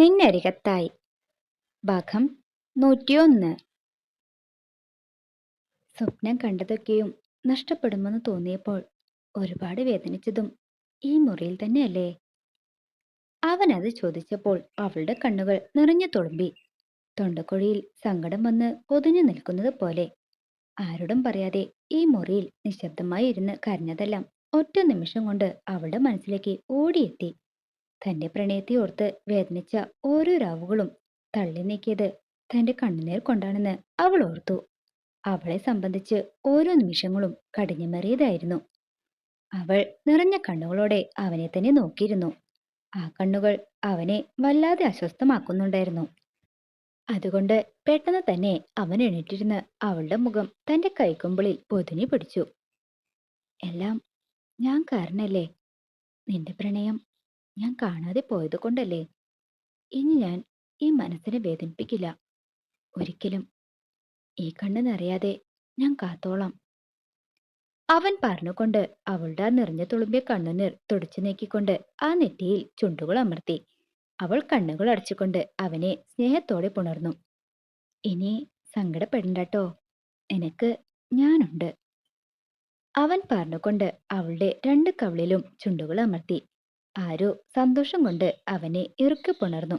നിന്നരികത്തായി. ഭാഗം നൂറ്റിയൊന്ന്. സ്വപ്നം കണ്ടതൊക്കെയും നഷ്ടപ്പെടുമെന്ന് തോന്നിയപ്പോൾ ഒരുപാട് വേദനിച്ചതും ഈ മുറിയിൽ തന്നെയല്ലേ? അവൻ അത് ചോദിച്ചപ്പോൾ അവളുടെ കണ്ണുകൾ നിറഞ്ഞു തുളുമ്പി. തൊണ്ടക്കുഴിയിൽ സങ്കടം വന്ന് പൊതിഞ്ഞു നിൽക്കുന്നത് പോലെ. ആരോടും പറയാതെ ഈ മുറിയിൽ നിശബ്ദമായി ഇരുന്ന് കരഞ്ഞതെല്ലാം ഒറ്റ നിമിഷം കൊണ്ട് അവളുടെ മനസ്സിലേക്ക് ഓടിയെത്തി. തന്റെ പ്രണയത്തെ ഓർത്ത് വേദനിച്ച ഓരോ രാവുകളും തള്ളി നീക്കിയത് തന്റെ കണ്ണുനീർ കൊണ്ടാണെന്ന് അവൾ ഓർത്തു. അവളെ സംബന്ധിച്ച് ഓരോ നിമിഷങ്ങളും കടിഞ്ഞമേറിയതായിരുന്നു. അവൾ നിറഞ്ഞ കണ്ണുകളോടെ അവനെ തന്നെ നോക്കിയിരുന്നു. ആ കണ്ണുകൾ അവനെ വല്ലാതെ അസ്വസ്ഥമാക്കുന്നുണ്ടായിരുന്നു. അതുകൊണ്ട് പെട്ടെന്ന് തന്നെ അവൻ എണീറ്റിരുന്ന് അവളുടെ മുഖം തന്റെ കൈക്കുമ്പിളിൽ പൊതിഞ്ഞു പിടിച്ചു. എല്ലാം ഞാൻ കാരണല്ലേ? നിന്റെ പ്രണയം ഞാൻ കാണാതെ പോയത് കൊണ്ടല്ലേ? ഇനി ഞാൻ ഈ മനസ്സിനെ വേദനിപ്പിക്കില്ല. ഒരിക്കലും. ഈ കണ്ണ് നിറയാതെ ഞാൻ കാത്തോളാം. അവൻ പറഞ്ഞുകൊണ്ട് അവളുടെ ആ നിറഞ്ഞ തുളുമ്പിയ കണ്ണുനീർ തുടച്ചു നീക്കിക്കൊണ്ട് ആ നെറ്റിയിൽ ചുണ്ടുകൾ അമർത്തി. അവൾ കണ്ണുകൾ അടച്ചുകൊണ്ട് അവനെ സ്നേഹത്തോടെ പുണർന്നു. ഇനി സങ്കടപ്പെടണ്ടട്ടോ. എനക്ക് ഞാനുണ്ട്. അവൻ പറഞ്ഞുകൊണ്ട് അവളുടെ രണ്ട് കവിളിലും ചുണ്ടുകൾ അമർത്തി. ആരോ സന്തോഷം കൊണ്ട് അവനെ ഇറുക്കി പുണർന്നു.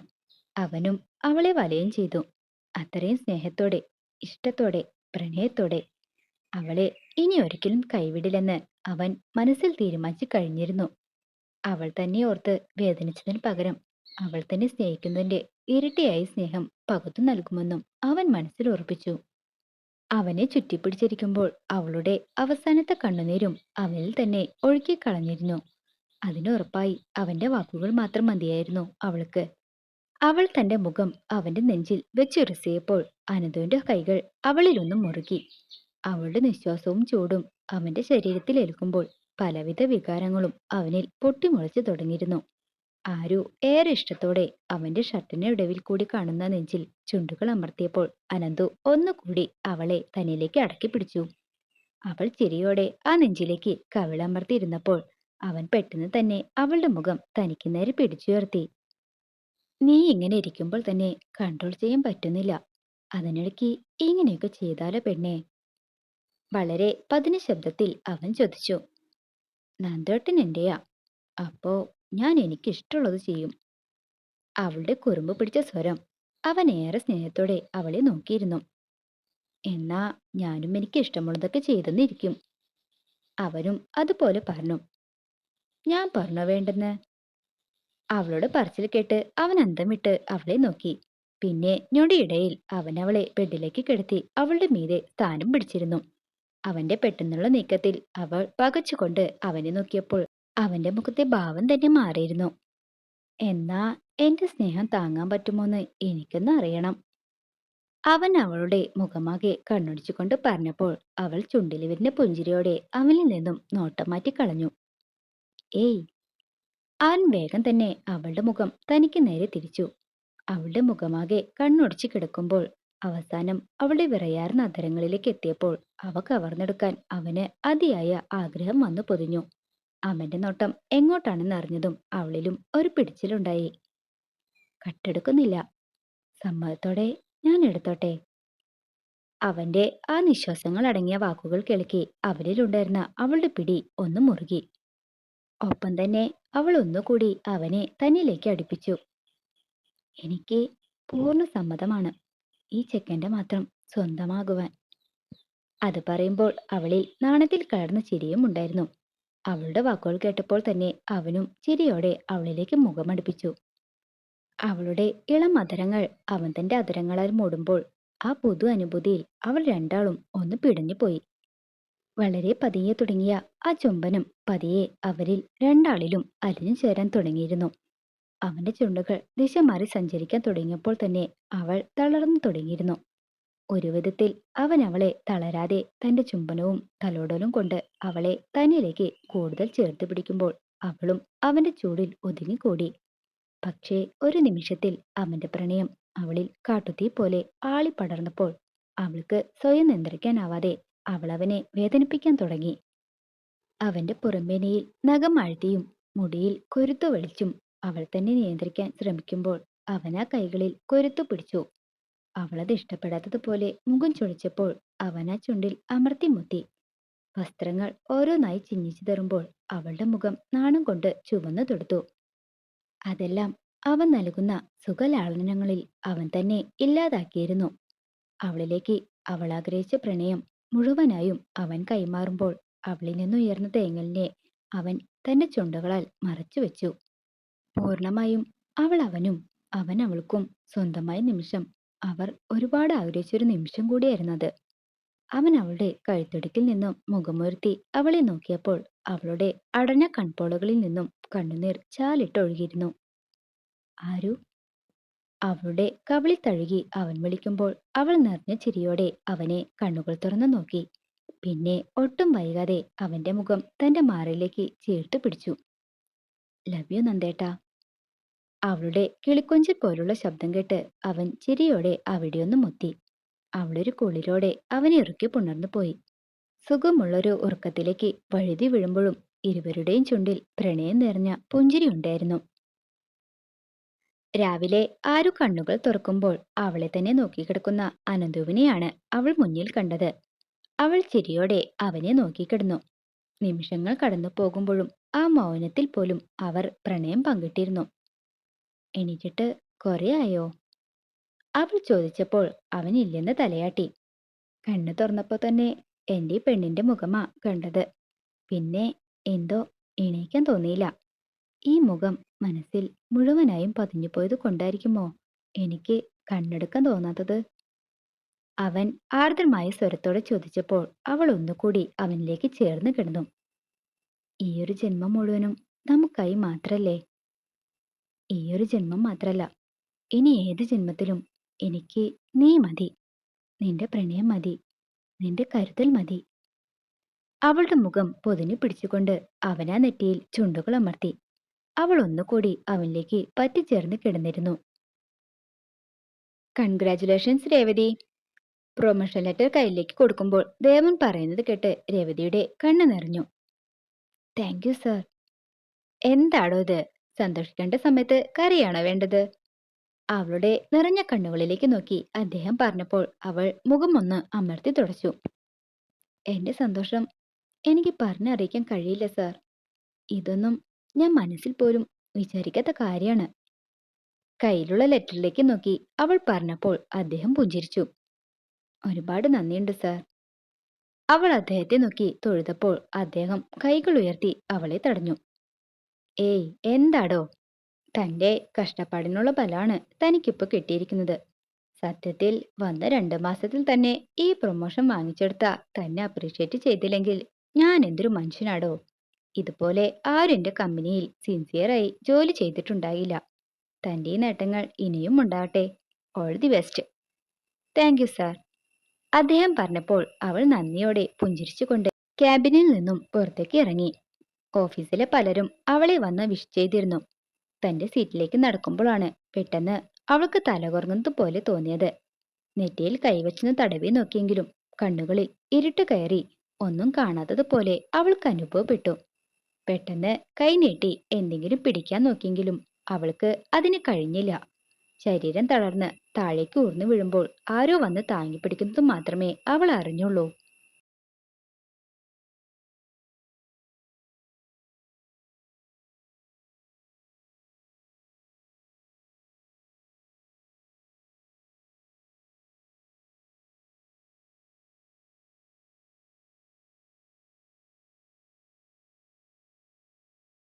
അവനും അവളെ വലയം ചെയ്തു. അത്രയും സ്നേഹത്തോടെ ഇഷ്ടത്തോടെ പ്രണയത്തോടെ അവളെ ഇനി ഒരിക്കലും കൈവിടില്ലെന്ന് അവൻ മനസ്സിൽ തീരുമാനിച്ചു കഴിഞ്ഞിരുന്നു. അവൾ തന്നെ ഓർത്ത് വേദനിച്ചതിന് പകരം അവൾ തന്നെ സ്നേഹിക്കുന്നതിന്റെ ഇരട്ടിയായി സ്നേഹം പകുത്തു നൽകുമെന്നും അവൻ മനസ്സിൽ ഉറപ്പിച്ചു. അവനെ ചുറ്റിപ്പിടിച്ചിരിക്കുമ്പോൾ അവളുടെ അവസാനത്തെ കണ്ണുനീരും അവനിൽ തന്നെ ഒഴുക്കിക്കളഞ്ഞിരുന്നു അതിനുറപ്പായി അവന്റെ വാക്കുകൾ മാത്രം മതിയായിരുന്നു അവൾക്ക്. അവൾ തന്റെ മുഖം അവന്റെ നെഞ്ചിൽ വെച്ചുരസിയപ്പോൾ അനന്തുവിന്റെ കൈകൾ അവളിലൊന്നും മുറുകി. അവളുടെ നിശ്വാസവും ചൂടും അവന്റെ ശരീരത്തിൽ ഏൽക്കുമ്പോൾ പലവിധ വികാരങ്ങളും അവനിൽ പൊട്ടിമുളച്ചു തുടങ്ങിയിരുന്നു. ആരു ഏറെ ഇഷ്ടത്തോടെ അവന്റെ ഷർട്ടിന്റെ ഇടവിൽ കൂടി കാണുന്ന നെഞ്ചിൽ ചുണ്ടുകൾ അമർത്തിയപ്പോൾ അനന്തു ഒന്നുകൂടി അവളെ തന്നിലേക്ക് അടക്കി പിടിച്ചു അവൾ ചിരിയോടെ ആ നെഞ്ചിലേക്ക് കവിളമർത്തിയിരുന്നപ്പോൾ അവൻ പെട്ടെന്ന് തന്നെ അവളുടെ മുഖം തനിക്ക് നേരെ പിടിച്ചുയർത്തി. നീ ഇങ്ങനെ ഇരിക്കുമ്പോൾ തന്നെ കൺട്രോൾ ചെയ്യാൻ പറ്റുന്നില്ല. അതിനിടയ്ക്ക് ഇങ്ങനെയൊക്കെ ചെയ്താലോ പെണ്ണേ? വളരെ പതിന ശബ്ദത്തിൽ അവൻ ചോദിച്ചു. നന്ദേട്ടൻ എന്റെയാ? അപ്പോ ഞാൻ എനിക്കിഷ്ടമുള്ളത് ചെയ്യും. അവളുടെ കുറുമ്പ് പിടിച്ച സ്വരം അവൻ ഏറെ സ്നേഹത്തോടെ അവളെ നോക്കിയിരുന്നു. എന്നാ ഞാനും എനിക്ക് ഇഷ്ടമുള്ളതൊക്കെ ചെയ്തെന്നിരിക്കും അവനും അതുപോലെ പറഞ്ഞു. ഞാൻ പറഞ്ഞോ വേണ്ടെന്ന്? അവളോട് പറച്ചിൽ കേട്ട് അവൻ അന്തമിട്ട് അവളെ നോക്കി. പിന്നെ ഞൊടിയിടയിൽ അവൻ അവളെ ബെഡിലേക്ക് കിടത്തി അവളുടെ മീതെ സ്ഥാനം പിടിച്ചിരുന്നു. അവന്റെ പെട്ടെന്നുള്ള നീക്കത്തിൽ അവൾ പകച്ചുകൊണ്ട് അവനെ നോക്കിയപ്പോൾ അവന്റെ മുഖത്തെ ഭാവം തന്നെ മാറിയിരുന്നു. എന്നാ എന്റെ സ്നേഹം താങ്ങാൻ പറ്റുമോന്ന് എനിക്കൊന്ന് അറിയണം. അവൻ അവളുടെ മുഖമാകെ കണ്ണൊടിച്ചുകൊണ്ട് പറഞ്ഞപ്പോൾ അവൾ ചുണ്ടിലെ വിരിഞ്ഞ പുഞ്ചിരിയോടെ അവനിൽ നിന്നും നോട്ടം മാറ്റി കളഞ്ഞു. ഏയ് അവൻ വേഗം തന്നെ അവളുടെ മുഖം തനിക്ക് നേരെ തിരിച്ചു. അവളുടെ മുഖമാകെ കണ്ണൊടിച്ചു കിടക്കുമ്പോൾ അവസാനം അവളുടെ വിറയാർന്ന അധരങ്ങളിലേക്ക് എത്തിയപ്പോൾ അവ കവർന്നെടുക്കാൻ അവന് അതിയായ ആഗ്രഹം വന്നു പൊതിഞ്ഞു. അവന്റെ നോട്ടം എങ്ങോട്ടാണെന്ന് അറിഞ്ഞതും അവളിലും ഒരു പിടിച്ചിലുണ്ടായി. കട്ടെടുക്കുന്നില്ല. സമ്മതത്തോടെ ഞാൻ എടുത്തോട്ടെ. അവന്റെ ആ നിശ്വാസങ്ങൾ അടങ്ങിയ വാക്കുകൾ കേൾക്കി അവരിലുണ്ടായിരുന്ന അവളുടെ പിടി ഒന്ന് മുറുകി. ഒപ്പം തന്നെ അവൾ ഒന്നുകൂടി അവനെ തന്നിലേക്ക് അടുപ്പിച്ചു. എനിക്ക് പൂർണ സമ്മതമാണ് ഈ ചെക്കന്റെ മാത്രം സ്വന്തമാകുവാൻ. അത് പറയുമ്പോൾ അവളിൽ നാണത്തിൽ കലർന്ന ചിരിയും ഉണ്ടായിരുന്നു. അവളുടെ വാക്കുകൾ കേട്ടപ്പോൾ തന്നെ അവനും ചിരിയോടെ അവളിലേക്ക് മുഖമടുപ്പിച്ചു അവളുടെ ഇളം അധരങ്ങൾ അവൻ തന്റെ അധരങ്ങളാൽ മൂടുമ്പോൾ ആ പുതു അനുഭൂതിയിൽ അവൾ രണ്ടാളും ഒന്ന് പിടഞ്ഞുപോയി. വളരെ പതിയെ തുടങ്ങിയ ആ ചുംബനം പതിയെ അവരിൽ രണ്ടാളിലും അലിഞ്ഞു ചേരാൻ തുടങ്ങിയിരുന്നു. അവന്റെ ചുണ്ടുകൾ ദിശ മാറി സഞ്ചരിക്കാൻ തുടങ്ങിയപ്പോൾ തന്നെ അവൾ തളർന്നു തുടങ്ങിയിരുന്നു. ഒരു വിധത്തിൽ അവൻ അവളെ തളരാതെ തന്റെ ചുംബനവും തലോടലും കൊണ്ട് അവളെ തന്നിലേക്ക് കൂടുതൽ ചേർത്ത് പിടിക്കുമ്പോൾ അവളും അവന്റെ ചൂടിൽ ഒതുങ്ങിക്കൂടി. പക്ഷേ ഒരു നിമിഷത്തിൽ അവന്റെ പ്രണയം അവളിൽ കാട്ടുതീ പോലെ ആളിപ്പടർന്നപ്പോൾ അവൾക്ക് സ്വയം നിയന്ത്രിക്കാനാവാതെ അവൾ അവനെ വേദനിപ്പിക്കാൻ തുടങ്ങി. അവന്റെ പുറമേനയിൽ നഖം ആഴ്ത്തിയും മുടിയിൽ കൊരുത്തു വലിച്ചും അവൾ തന്നെ നിയന്ത്രിക്കാൻ ശ്രമിക്കുമ്പോൾ അവനാ കൈകളിൽ കൊരുത്തു പിടിച്ചു. അവളത് ഇഷ്ടപ്പെടാത്തതുപോലെ മുഖം ചുളിച്ചപ്പോൾ അവനാ ചുണ്ടിൽ അമർത്തി മുത്തി. വസ്ത്രങ്ങൾ ഓരോന്നായി ചിന്നിച്ചു തരുമ്പോൾ അവളുടെ മുഖം നാണം കൊണ്ട് ചുവന്നു തൊടുത്തു. അതെല്ലാം അവൻ നൽകുന്ന സുഖലാളനങ്ങളിൽ അവൻ തന്നെ ഇല്ലാതാക്കിയിരുന്നു. അവളിലേക്ക് അവൾ ആഗ്രഹിച്ച പ്രണയം മുഴുവനായും അവൻ കൈമാറുമ്പോൾ അവളിൽ നിന്നുയർന്ന തേങ്ങലിനെ അവൻ തന്റെ ചുണ്ടുകളാൽ മറച്ചുവെച്ചു പൂർണമായും അവൾ അവനും അവൻ അവൾക്കും സ്വന്തമായ നിമിഷം അവർ ഒരുപാട് ആഗ്രഹിച്ചൊരു നിമിഷം കൂടിയായിരുന്നു അത് അവൻ അവളുടെ കഴുത്തിടുക്കിൽ നിന്നും മുഖമുയർത്തി അവളെ നോക്കിയപ്പോൾ അവളുടെ അടഞ്ഞ കൺപോളകളിൽ നിന്നും കണ്ണുനീർ ചാലിട്ടൊഴുകിയിരുന്നു ആരു? അവളുടെ കവിളി തഴുകി അവൻ വിളിക്കുമ്പോൾ അവൾ നിറഞ്ഞ ചിരിയോടെ അവനെ കണ്ണുകൾ തുറന്നു നോക്കി. പിന്നെ ഒട്ടും വൈകാതെ അവന്റെ മുഖം തന്റെ മാറിലേക്ക് ചേർത്ത് പിടിച്ചു. ലവ് യു നന്ദേട്ട. അവളുടെ കിളിക്കൊഞ്ചൽ പോലുള്ള ശബ്ദം കേട്ട് അവൻ ചിരിയോടെ അവിടെയൊന്ന് മുത്തി. അവളൊരു കുളിരോടെ അവനെ ഇറുക്കി പുണർന്നു പോയി. സുഖമുള്ളൊരു ഉറക്കത്തിലേക്ക് വഴുതി വീഴുമ്പോഴും ഇരുവരുടെയും ചുണ്ടിൽ പ്രണയം നിറഞ്ഞ പുഞ്ചിരി ഉണ്ടായിരുന്നു. രാവിലെ ആരു കണ്ണുകൾ തുറക്കുമ്പോൾ അവളെ തന്നെ നോക്കിക്കിടക്കുന്ന അനന്തുവിനെയാണ് അവൾ മുന്നിൽ കണ്ടത്. അവൾ ചിരിയോടെ അവനെ നോക്കിക്കിടന്നു. നിമിഷങ്ങൾ കടന്നു പോകുമ്പോഴും ആ മൗനത്തിൽ പോലും അവർ പ്രണയം പങ്കിട്ടിരുന്നു. എണീറ്റിട്ട് കുറെ ആയോ? അവൾ ചോദിച്ചപ്പോൾ അവൻ ഇല്ലെന്ന് തലയാട്ടി. കണ്ണു തുറന്നപ്പോ തന്നെ എന്റെ പെണ്ണിന്റെ മുഖമാ കണ്ടത്. പിന്നെ എന്തോ എണീക്കാൻ തോന്നിയില്ല. ഈ മുഖം മനസ്സിൽ മുഴുവനായും പതിഞ്ഞുപോയത് കൊണ്ടായിരിക്കുമോ? എനിക്ക് കണ്ണെടുക്കാൻ തോന്നാത്തത്. അവൻ ആർദ്രമായ സ്വരത്തോടെ ചോദിച്ചപ്പോൾ അവൾ ഒന്നുകൂടി അവനിലേക്ക് ചേർന്ന് കിടന്നു. ഈയൊരു ജന്മം മുഴുവനും നമുക്കായി മാത്രല്ലേ? ഈയൊരു ജന്മം മാത്രല്ല. ഇനി ഏത് ജന്മത്തിലും എനിക്ക് നീ മതി. നിന്റെ പ്രണയം മതി. നിന്റെ കരുതൽ മതി. അവളുടെ മുഖം പൊതിഞ്ഞു പിടിച്ചുകൊണ്ട് അവനാ നെറ്റിയിൽ ചുണ്ടുകൾ അമർത്തി. അവൾ ഒന്നുകൂടി അവനിലേക്ക് പറ്റിച്ചേർന്ന് കിടന്നിരുന്നു. കൺഗ്രാറ്റുലേഷൻസ് രേവതി. പ്രൊമോഷൻ ലെറ്റർ കയ്യിലേക്ക് കൊടുക്കുമ്പോൾ ദേവൻ പറയുന്നത് കേട്ട് രേവതിയുടെ കണ്ണു നിറഞ്ഞു. താങ്ക് യു സർ എന്താണോ ഇത്? സന്തോഷിക്കേണ്ട സമയത്ത് കരയാണോ വേണ്ടത്? അവളുടെ നിറഞ്ഞ കണ്ണുകളിലേക്ക് നോക്കി അദ്ദേഹം പറഞ്ഞപ്പോൾ അവൾ മുഖം ഒന്ന് അമർത്തി തുടച്ചു. എന്റെ സന്തോഷം. എനിക്ക് പറഞ്ഞറിയിക്കാൻ കഴിയില്ല സാർ ഇതൊന്നും ഞാൻ മനസ്സിൽ പോലും വിചാരിക്കാത്ത കാര്യമാണ്. കയ്യിലുള്ള ലെറ്ററിലേക്ക് നോക്കി അവൾ പറഞ്ഞപ്പോൾ അദ്ദേഹം പുഞ്ചിരിച്ചു. ഒരുപാട് നന്ദിയുണ്ട് സർ. അവൾ അദ്ദേഹത്തെ നോക്കി തൊഴുതപ്പോൾ അദ്ദേഹം കൈകൾ ഉയർത്തി അവളെ തടഞ്ഞു. ഏയ് എന്താടോ? തന്റെ കഷ്ടപ്പാടിനുള്ള ഫലാണ് തനിക്കിപ്പോ കിട്ടിയിരിക്കുന്നത്. സത്യത്തിൽ വന്ന രണ്ട് മാസത്തിൽ തന്നെ ഈ പ്രൊമോഷൻ വാങ്ങിച്ചെടുത്ത തന്നെ അപ്രീഷിയേറ്റ് ചെയ്തില്ലെങ്കിൽ ഞാൻ എന്തൊരു മനുഷ്യനാടോ? ഇതുപോലെ ആരും എന്റെ കമ്പനിയിൽ സിൻസിയറായി ജോലി ചെയ്തിട്ടുണ്ടായില്ല. തന്റെ ഈ നേട്ടങ്ങൾ ഇനിയും ഉണ്ടാവട്ടെ. All the best thank you sir അദ്ദേഹം പറഞ്ഞപ്പോൾ അവൾ നന്ദിയോടെ പുഞ്ചിരിച്ചുകൊണ്ട് ക്യാബിനിൽ നിന്നും പുറത്തേക്ക് ഇറങ്ങി. ഓഫീസിലെ പലരും അവളെ വന്ന് വിഷ് ചെയ്തിരുന്നു. തന്റെ സീറ്റിലേക്ക് നടക്കുമ്പോഴാണ് പെട്ടെന്ന് അവൾക്ക് തലകുറങ്ങുന്നത് പോലെ തോന്നിയത്. നെറ്റിയിൽ കൈവച്ചെന്ന് തടവി നോക്കിയെങ്കിലും കണ്ണുകളിൽ ഇരുട്ട് കയറി ഒന്നും കാണാത്തതുപോലെ അവൾക്ക് അനുഭവപ്പെട്ടു. പെട്ടെന്ന് കൈനീട്ടി എന്തെങ്കിലും പിടിക്കാൻ നോക്കിയെങ്കിലും അവൾക്ക് അതിന് കഴിഞ്ഞില്ല. ശരീരം തളർന്ന് താഴേക്ക് ഊർന്നു വീഴുമ്പോൾ ആരോ വന്ന് താങ്ങി പിടിക്കുന്നത് മാത്രമേ അവൾ അറിഞ്ഞുള്ളൂ.